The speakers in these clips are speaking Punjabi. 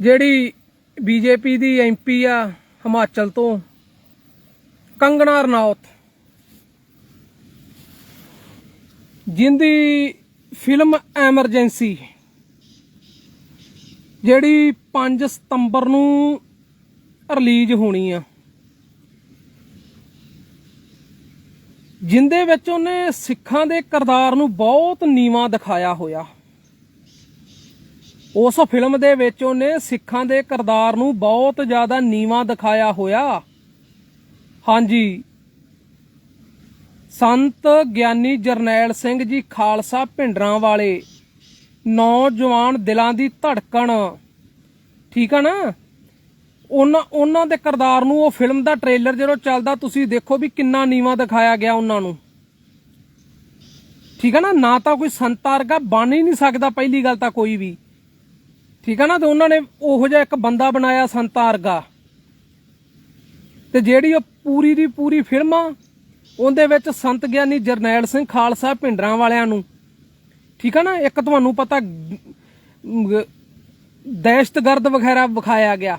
ਜਿਹੜੀ ਬੀਜੇਪੀ ਦੀ ਐਮਪੀ ਆ ਹਿਮਾਚਲ ਤੋਂ, ਕੰਗਣਾ ਰਣੌਤ। ਜਿੰਦੀ ਫਿਲਮ ਐਮਰਜੈਂਸੀ, ਜਿਹੜੀ 5 ਸਤੰਬਰ ਨੂੰ ਰਿਲੀਜ਼ ਹੋਣੀ ਆ। ਜਿੰਦੇ ਵਿੱਚ ਉਹਨੇ ਸਿੱਖਾਂ ਦੇ ਕਿਰਦਾਰ ਨੂੰ ਬਹੁਤ ਨੀਵਾਂ ਦਿਖਾਇਆ ਹੋਇਆ। ਉਸ ਫਿਲਮ ਦੇ ਵਿੱਚ ਉਹਨੇ ਸਿੱਖਾਂ ਦੇ ਕਿਰਦਾਰ ਨੂੰ ਬਹੁਤ ਜ਼ਿਆਦਾ ਨੀਵਾਂ ਦਿਖਾਇਆ ਹੋਇਆ। ਹਾਂਜੀ। ਸੰਤ ਗਿਆਨੀ ਜਰਨੈਲ ਸਿੰਘ ਜੀ ਖਾਲਸਾ ਭਿੰਡਰਾਂ ਵਾਲੇ। ਨੌਜਵਾਨ ਦਿਲਾਂ ਦੀ ਧੜਕਣ। ਠੀਕ ਆ ਨਾ? ਉਹਨਾਂ ਉਹਨਾਂ ਦੇ ਕਿਰਦਾਰ ਨੂੰ ਉਹ ਫਿਲਮ ਦਾ ਟ੍ਰੇਲਰ ਜਦੋਂ ਚੱਲਦਾ, ਤੁਸੀਂ ਦੇਖੋ ਵੀ ਕਿੰਨਾ ਨੀਵਾਂ ਦਿਖਾਇਆ ਗਿਆ ਉਹਨਾਂ ਨੂੰ। ਠੀਕ ਆ ਨਾ? ਨਾ ਤਾਂ ਕੋਈ ਸੰਤਾਂ ਵਰਗਾ ਬਣ ਹੀ ਨਹੀਂ ਸਕਦਾ ਪਹਿਲੀ ਗੱਲ ਤਾਂ ਕੋਈ ਵੀ। ਠੀਕ ਆ ਨਾ, ਤੇ ਉਹਨਾਂ ਨੇ ਉਹੋ ਜਿਹਾ ਇੱਕ ਬੰਦਾ ਬਣਾਇਆ ਸੰਤਾਂ ਵਰਗਾ ਤੇ ਜਿਹੜੀ ਉਹ ਪੂਰੀ ਦੀ ਪੂਰੀ ਫਿਲਮ ਆ, ਉਹਦੇ ਵਿੱਚ ਸੰਤ ਗਿਆਨੀ ਜਰਨੈਲ ਸਿੰਘ ਖਾਲਸਾ ਭਿੰਡਰਾਂ ਵਾਲਿਆਂ ਨੂੰ। ਠੀਕ ਆ ਨਾ, ਇੱਕ ਤੁਹਾਨੂੰ ਪਤਾ ਦਹਿਸ਼ਤਗਰਦ ਵਗੈਰਾ ਵਿਖਾਇਆ ਗਿਆ।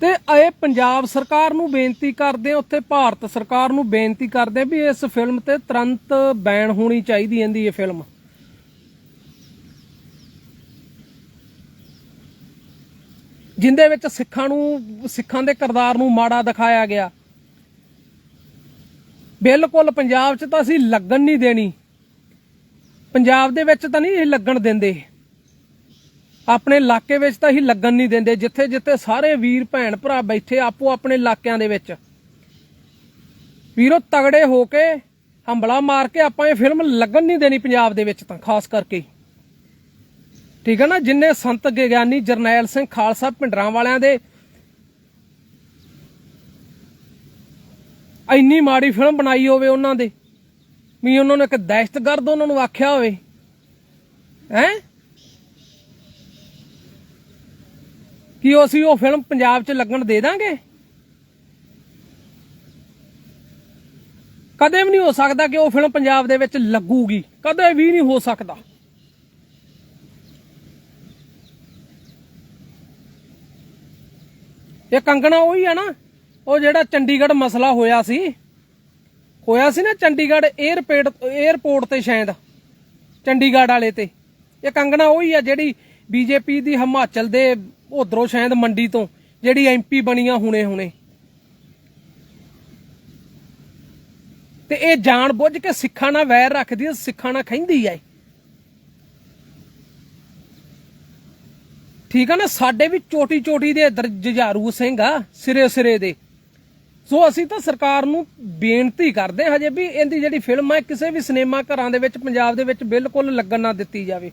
ਤੇ ਇਹ ਪੰਜਾਬ ਸਰਕਾਰ ਨੂੰ ਬੇਨਤੀ ਕਰਦੇ ਆ, ਉੱਥੇ ਭਾਰਤ ਸਰਕਾਰ ਨੂੰ ਬੇਨਤੀ ਕਰਦੇ ਵੀ ਇਸ ਫਿਲਮ ਤੇ ਤੁਰੰਤ ਬੈਨ ਹੋਣੀ ਚਾਹੀਦੀ ਇਹਦੀ ਇਹ ਫਿਲਮ। ਜਿੰਦੇ ਵਿੱਚ ਸਿੱਖਾਂ ਨੂੰ, ਸਿੱਖਾਂ ਦੇ ਕਿਰਦਾਰ ਨੂੰ ਮਾੜਾ ਦਿਖਾਇਆ ਗਿਆ। ਬਿਲਕੁਲ ਪੰਜਾਬ 'ਚ ਤਾਂ ਅਸੀਂ ਲੱਗਣ ਨਹੀਂ ਦੇਣੀ। ਪੰਜਾਬ ਦੇ ਵਿੱਚ ਤਾਂ ਨਹੀਂ ਇਹ ਲੱਗਣ ਦਿੰਦੇ। ਆਪਣੇ ਇਲਾਕੇ ਵਿੱਚ ਤਾਂ ਅਸੀਂ ਲੱਗਣ ਨਹੀਂ ਦਿੰਦੇ ਜਿੱਥੇ ਜਿੱਥੇ ਸਾਰੇ ਵੀਰ, ਭੈਣ, ਭਰਾ ਬੈਠੇ ਆਪੋ ਆਪਣੇ ਇਲਾਕਿਆਂ ਦੇ ਵਿੱਚ। ਵੀਰੋ, ਤਗੜੇ ਹੋ ਕੇ ਹੰਬਲਾ ਮਾਰ ਕੇ ਆਪਾਂ ਇਹ ਫਿਲਮ ਲੱਗਣ ਨਹੀਂ ਦੇਣੀ ਪੰਜਾਬ ਦੇ ਵਿੱਚ ਤਾਂ, ਖਾਸ ਕਰਕੇ। ਠੀਕ ਹੈ ਨਾ, ਜਿੰਨੇ ਸੰਤ ਗਿਆਨੀ ਜਰਨੈਲ ਸਿੰਘ ਖਾਲਸਾ ਭਿੰਡਰਾਂ ਵਾਲਿਆਂ ਦੇ। ਇੰਨੀ ਮਾੜੀ ਫਿਲਮ ਬਣਾਈ ਹੋਵੇ ਉਹਨਾਂ ਦੇ, ਵੀ ਉਹਨਾਂ ਨੇ ਇੱਕ ਦਹਿਸ਼ਤਗਰਦ ਉਹਨਾਂ ਨੂੰ ਆਖਿਆ ਹੋਵੇ। ਹੈ? ਕੀ ਅਸੀਂ ਉਹ ਫਿਲਮ ਪੰਜਾਬ 'ਚ ਲੱਗਣ ਦੇ ਦਾਂਗੇ? ਕਦੇ ਵੀ ਨਹੀਂ ਹੋ ਸਕਦਾ ਕਿ ਉਹ ਫਿਲਮ ਪੰਜਾਬ ਦੇ ਵਿੱਚ ਲੱਗੂਗੀ, ਕਦੇ ਵੀ ਨਹੀਂ ਹੋ ਸਕਦਾ। ਇਹ ਕੰਗਣਾ ਉਹੀ ਆ ਨਾ, ਉਹ ਜਿਹੜਾ ਚੰਡੀਗੜ੍ਹ ਮਸਲਾ ਹੋਇਆ ਸੀ ਹੋਇਆ ਸੀ ਨਾ ਚੰਡੀਗੜ੍ਹ 에ਅਰਪੋਰਟ 에ਅਰਪੋਰਟ ਤੇ ਸ਼ਾਇਦ, ਚੰਡੀਗੜ੍ਹ ਵਾਲੇ ਤੇ। ਇਹ ਕੰਗਣਾ ਉਹੀ ਆ ਜਿਹੜੀ ਬੀਜੇਪੀ ਦੀ ਹਿਮਾਚਲ ਦੇ ਉਧਰੋਂ ਸ਼ਾਇਦ ਮੰਡੀ ਤੋਂ ਜਿਹੜੀ ਐਮਪੀ ਬਣੀਆਂ ਹੁਣੇ ਹੁਣੇ ਤੇ ਇਹ ਜਾਣ ਬੁੱਝ ਕੇ ਸਿੱਖਾਂ ਨਾਲ ਵੈਰ ਰੱਖਦੀ ਹੈ ਸਿੱਖਾਂ ਨਾਲ ਖੈਂਦੀ ਹੈ ਠੀਕ ਆ ਨਾ, ਸਾਡੇ ਵੀ ਚੋਟੀ ਚੋਟੀ ਦੇ ਇੱਧਰ ਜੁਝਾਰੂ ਸਿੰਘ ਆ, ਸਿਰੇ ਸਿਰੇ ਦੇ। ਸੋ ਅਸੀਂ ਤਾਂ ਸਰਕਾਰ ਨੂੰ ਬੇਨਤੀ ਕਰਦੇ ਹਾਂ ਹਜੇ ਵੀ ਇਹਦੀ ਜਿਹੜੀ ਫਿਲਮ ਹੈ ਕਿਸੇ ਵੀ ਸਿਨੇਮਾ ਘਰਾਂ ਦੇ ਵਿੱਚ, ਪੰਜਾਬ ਦੇ ਵਿੱਚ ਬਿਲਕੁਲ ਲੱਗਣ ਨਾ ਦਿੱਤੀ ਜਾਵੇ।